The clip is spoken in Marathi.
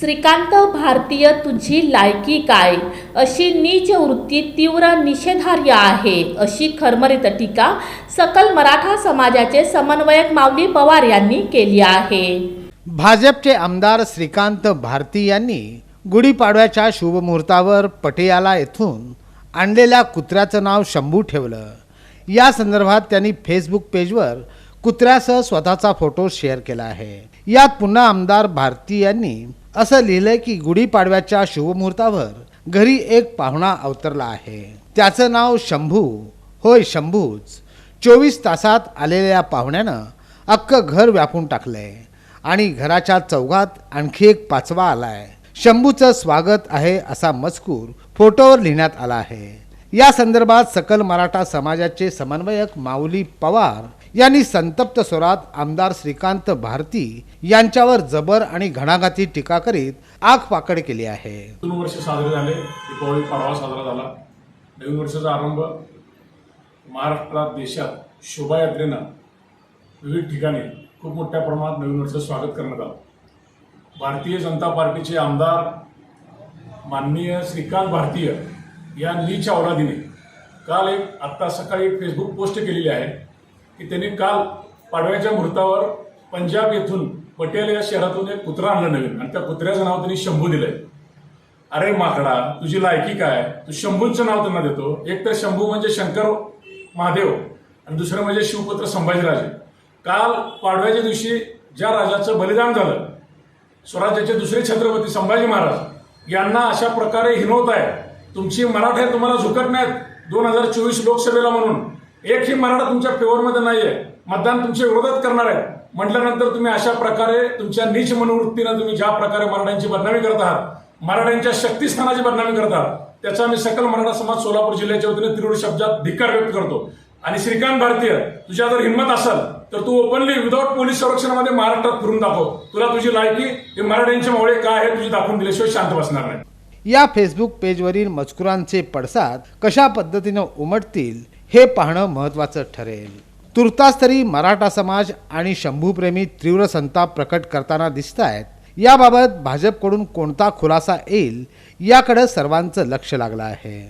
श्रीकांत भारतीय तुझी लायकी काय? अशी नीच वृत्ती तीव्र निषेधार्य आहे अशी खरमरीत टीका सकल मराठा समाजाचे समन्वयक माऊली पवार यांनी केली आहे. भाजपचे आमदार श्रीकांत भारती यांनी गुढीपाडव्याच्या शुभमुहूर्तावर पटियाला येथून आणलेल्या कुत्र्याचं नाव शंभू ठेवलं. या संदर्भात त्यांनी फेसबुक पेजवर कुत्र्यासह स्वतःचा फोटो शेअर केला आहे. यात पुन्हा आमदार भारती यांनी असं लिहिलंय की गुढीपाडव्याच्या शुभमुहूर्तावर घरी एक पाहुणा अवतरला आहे. त्याचं नाव शंभू. होय शंभूच. चोवीस तासात आलेल्या पाहुण्यानं अख्खं घर व्यापून टाकलंय. आणि घराच्या चौघात आणखी एक पाचवा आलाय. शंभूचं स्वागत आहे असा मजकूर फोटोवर लिहिण्यात आला आहे. या संदर्भात सकल मराठा समाजाचे समन्वयक माऊली पवार यांनी संतप्त स्वरात आमदार श्रीकांत भारती यांच्यावर जबर आणि घणाघाती टीका करीत आग पाकड केली आहे. दोन वर्ष साजरे झाले. दीपावली पाडवा साजरा झाला. नवीन वर्षाचा आरंभ महाराष्ट्रात देशात शोभायात्रेनं विविध ठिकाणी खूप मोठ्या प्रमाणात नवीन वर्षाचं स्वागत करण्यात आलं. भारतीय जनता पार्टीचे आमदार माननीय श्रीकांत भारतीय या नीच औलादीने काल एक आत्ता सकाळी एक फेसबुक पोस्ट केलेली आहे. की त्यांनी काल पाडव्याच्या मुहूर्तावर पंजाब येथून पटेल या शहरातून एक कुत्रा आणलं नवीन. आणि त्या कुत्र्याचं नाव त्यांनी शंभू दिलंय. अरे माकडा तुझी लायकी काय? तू शंभूंचं नाव त्यांना देतो. एक तर शंभू म्हणजे शंकर महादेव आणि दुसरं म्हणजे शिवपुत्र संभाजीराजे. काल पाडव्याच्या दिवशी ज्या राजाचं बलिदान झालं स्वराज्याचे दुसरे छत्रपती संभाजी महाराज यांना अशा प्रकारे हिनवत आहे. तुमची मराठा तुम्हाला झुकत नाहीत. दोन हजार चोवीस लोकसभेला म्हणून. एकही मराठा तुमच्या फेवरमध्ये नाहीये. मतदान तुमच्या विरोधात करणार आहे. म्हटल्यानंतर तुम्ही अशा प्रकारे तुमच्या नीच मनोवृत्तीनं तुम्ही ज्या प्रकारे मराठ्यांची बदनामी करत आहात मराठ्यांच्या शक्तीस्थानाची बदनामी करत आहात त्याचा मी सकल मराठा समाज सोलापूर जिल्ह्याच्या वतीने तीव्र शब्दात धिक्कार व्यक्त करतो. आणि श्रीकांत भारतीय तुझ्या जर हिंमत असेल तर तू ओपनली विदाऊट पोलीस संरक्षणामध्ये महाराष्ट्रात फिरून दाखव. तुला तुझी लायकी हे मराठ्यांचे मावळे काय आहे तुझी दाखवून दिल्याशिवाय शांत बसणार नाही. या फेसबुक पेजवरील मजकुरांचे पडसाद कशा पद्धतीनं उमटतील हे पाहणं महत्त्वाचं ठरेल. तुर्तास तरी मराठा समाज आणि शंभूप्रेमी तीव्र संताप प्रकट करताना दिसत आहेत याबाबत भाजपकडून कोणता खुलासा येईल याकडे सर्वांचं लक्ष लागलं आहे.